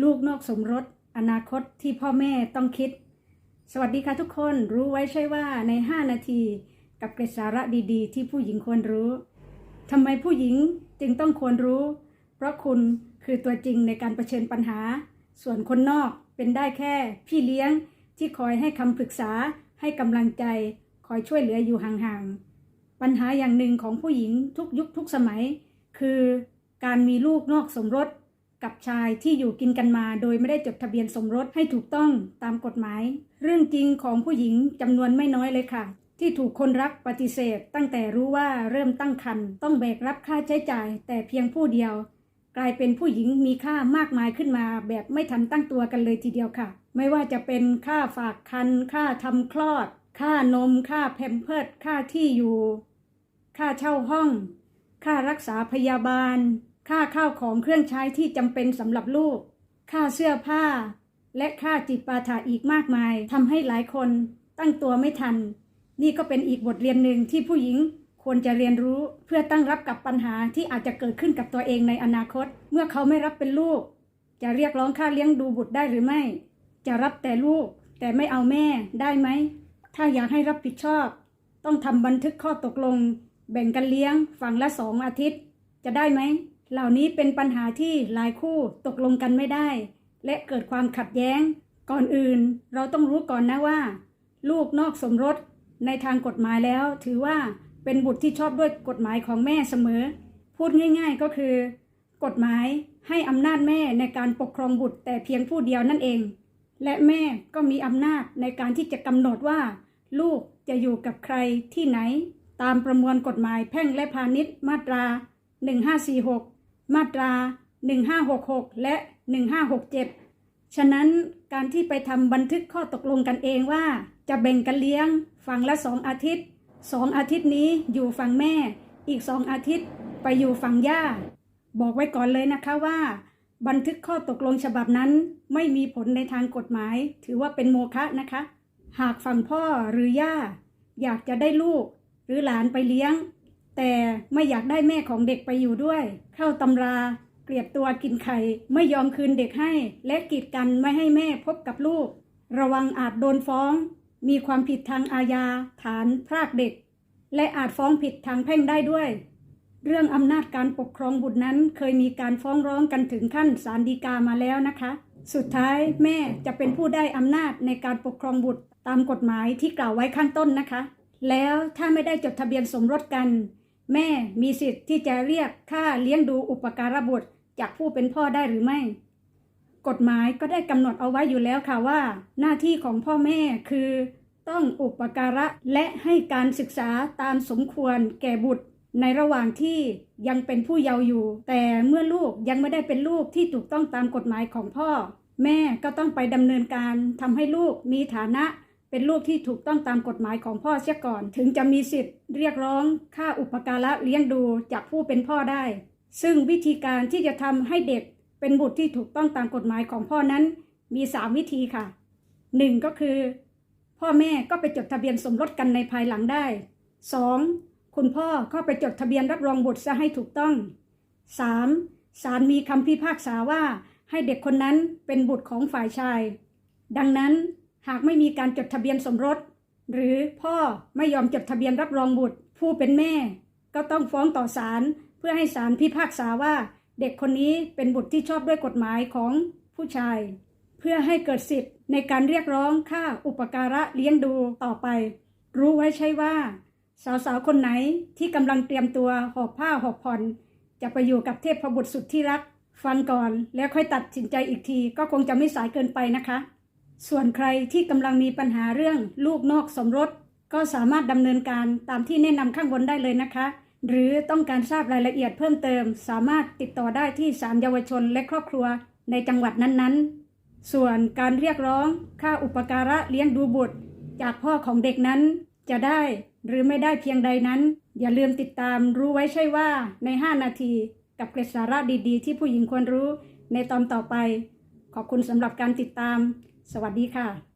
ลูกนอกสมรส อนาคตที่พ่อแม่ต้องคิด สวัสดีค่ะทุกคนรู้ไว้ใช่ว่าใน 5 นาทีกับเกร็ดสาระดีๆ ที่ผู้หญิงควรรู้ทำไมผู้หญิงจึงต้องควรรู้ เพราะคุณคือตัวจริงในการรเผชิญปัญหา ส่วนคนนอกเป็นได้แค่พี่เลี้ยงที่คอยให้คำปรึกษาให้กำลังใจ คอยช่วยเหลืออยู่ห่างๆ ปัญหาอย่างหนึ่งของผู้หญิงทุกยุคทุกสมัย คือการมีลูกนอกสมรส กับชายที่อยู่กินกันมาโดยไม่ได้จดทะเบียนสมรสให้ถูกต้องตามกฎหมาย เรื่องจริงของผู้หญิงจำนวนไม่น้อยเลยค่ะ ที่ถูกคนรักปฏิเสธ ตั้งแต่รู้ว่าเริ่มตั้งครรภ์ต้องแบกรับค่าใช้จ่าย แต่เพียงผู้เดียว กลายเป็นผู้หญิงมีค่ามากมายขึ้นมาแบบไม่ทันตั้งตัวกันเลยทีเดียวค่ะ ไม่ว่าจะเป็นค่าฝากคันค่าทำคลอด ค่านม ค่าแพมเพิร์ดค่าที่อยู่ ค่าเช่าห้อง ค่ารักษาพยาบาล ค่าข้าวของเครื่องใช้ที่จำเป็นสำหรับลูก ค่าเสื้อผ้า และค่าจิตปาถะอีกมากมายทำให้หลายคนตั้งตัวไม่ทัน นี่ก็เป็นอีกบทเรียนหนึ่งที่ผู้หญิงควรจะเรียนรู้เพื่อตั้งรับกับปัญหาที่อาจจะเกิดขึ้นกับตัวเองในอนาคต เมื่อเขาไม่รับเป็นลูก จะเรียกร้องค่าเลี้ยงดูบุตรได้หรือไม่ จะรับแต่ลูก แต่ไม่เอาแม่ได้ไหม ถ้าอยากให้รับผิดชอบ ต้องทำบันทึกข้อตกลง แบ่งกันเลี้ยงฝั่งละสองอาทิตย์ จะได้ไหม เหล่านี้เป็นปัญหาที่หลายคู่ตกลงกันไม่ได้ และเกิดความขัดแย้ง ก่อนอื่นเราต้องรู้ก่อนนะว่า ลูกนอกสมรสในทางกฎหมายแล้ว ถือว่าเป็นบุตรที่ชอบด้วยกฎหมายของแม่เสมอ พูดง่ายๆก็คือ กฎหมายให้อำนาจแม่ในการปกครองบุตรแต่เพียงผู้เดียวนั่นเอง และแม่ก็มีอำนาจในการที่จะกำหนดว่า ลูกจะอยู่กับใครที่ไหน ตามประมวลกฎหมายแพ่งและพาณิชย์มาตรา 1546 มาตรา 1566 และ 1567 ฉะนั้นการที่ไปทำบันทึกข้อตกลงกันเองว่า จะแบ่งกันเลี้ยงฝั่งละสองอาทิตย์สองอาทิตย์นี้อยู่ฝั่งแม่ อีกสองอาทิตย์ไปอยู่ฝั่งย่า บอกไว้ก่อนเลยนะคะว่า บันทึกข้อตกลงฉบับนั้นไม่มีผลในทางกฎหมาย ถือว่าเป็นโมฆะนะคะ หากฝั่งพ่อหรือย่า อยากจะได้ลูก หรือหลานไปเลี้ยง แต่ไม่อยากได้แม่ของเด็กไปอยู่ด้วย เข้าตำราเกลียดตัวกินไข่ไม่ยอมคืนเด็กให้ และกีดกันไม่ให้แม่พบกับลูก ระวังอาจโดนฟ้อง มีความผิดทางอาญา ฐานพรากเด็ก และอาจฟ้องผิดทางแพ่งได้ด้วย เรื่องอำนาจการปกครองบุตรนั้นเคยมีการฟ้องร้องกันถึงขั้นศาลฎีกามาแล้วนะคะ สุดท้ายแม่จะเป็นผู้ได้อำนาจในการปกครองบุตรตามกฎหมายที่กล่าวไว้ข้างต้นนะคะ แล้วถ้าไม่ได้จดทะเบียนสมรสกัน แม่มีสิทธิ์ที่จะเรียกค่าเลี้ยงดูอุปการะบุตรจากผู้เป็นพ่อได้หรือไม่ กฎหมายก็ได้กำหนดเอาไว้อยู่แล้วค่ะว่า หน้าที่ของพ่อแม่คือ ต้องอุปการะและให้การศึกษาตามสมควรแก่บุตร ในระหว่างที่ยังเป็นผู้เยาว์อยู่ แต่เมื่อลูกยังไม่ได้เป็นลูกที่ถูกต้องตามกฎหมายของพ่อ แม่ก็ต้องไปดำเนินการทำให้ลูกมีฐานะ เป็นลูกที่ถูกต้องตามกฎหมายของพ่อเสียก่อน ถึงจะมีสิทธิ์เรียกร้องค่าอุปการะเลี้ยงดูจากผู้เป็นพ่อได้ ซึ่งวิธีการที่จะทำให้เด็กเป็นบุตรที่ถูกต้องตามกฎหมายของพ่อนั้นมี 3 วิธีค่ะ 1. ก็คือ พ่อแม่ก็ไปจดทะเบียนสมรสกันในภายหลังได้ 2. คุณพ่อก็ไปจดทะเบียนรับรองบุตรซะให้ถูกต้อง 3. ศาลมีคำพิพากษาว่าให้เด็กคนนั้นเป็นบุตรของฝ่ายชาย ดังนั้น หากไม่มีการจดทะเบียนสมรส หรือพ่อไม่ยอมจดทะเบียนรับรองบุตร ผู้เป็นแม่ ก็ต้องฟ้องต่อศาลเพื่อให้ศาลพิพากษาว่า เด็กคนนี้เป็นบุตรที่ชอบด้วยกฎหมายของผู้ชาย เพื่อให้เกิดสิทธิ์ในการเรียกร้องค่าอุปการะเลี้ยงดูต่อไป รู้ไว้ใช่ว่า สาวๆคนไหนที่กำลังเตรียมตัวหอบผ้าหอบผ่อน จะไปอยู่กับเทพบุตรสุดที่รัก ฟังก่อนแล้วค่อยตัดสินใจอีกทีก็คงจะไม่สายเกินไปนะคะ ส่วนใครที่กำลังมีปัญหาเรื่องลูกนอกสมรส ก็สามารถดำเนินการตามที่แนะนำข้างบนได้เลยนะคะ หรือต้องการทราบรายละเอียดเพิ่มเติม สามารถติดต่อได้ที่ศาลเยาวชนและครอบครัวในจังหวัดนั้นๆ ส่วนการเรียกร้องค่าอุปการะเลี้ยงดูบุตร จากพ่อของเด็กนั้นจะได้หรือไม่ได้เพียงใดนั้น อย่าลืมติดตามรู้ไว้ใช่ว่าใน 5 นาที กับเกร็ดสาระดีๆ ที่ผู้หญิงควรรู้ในตอนต่อไป ขอบคุณสำหรับการติดตาม สวัสดีค่ะ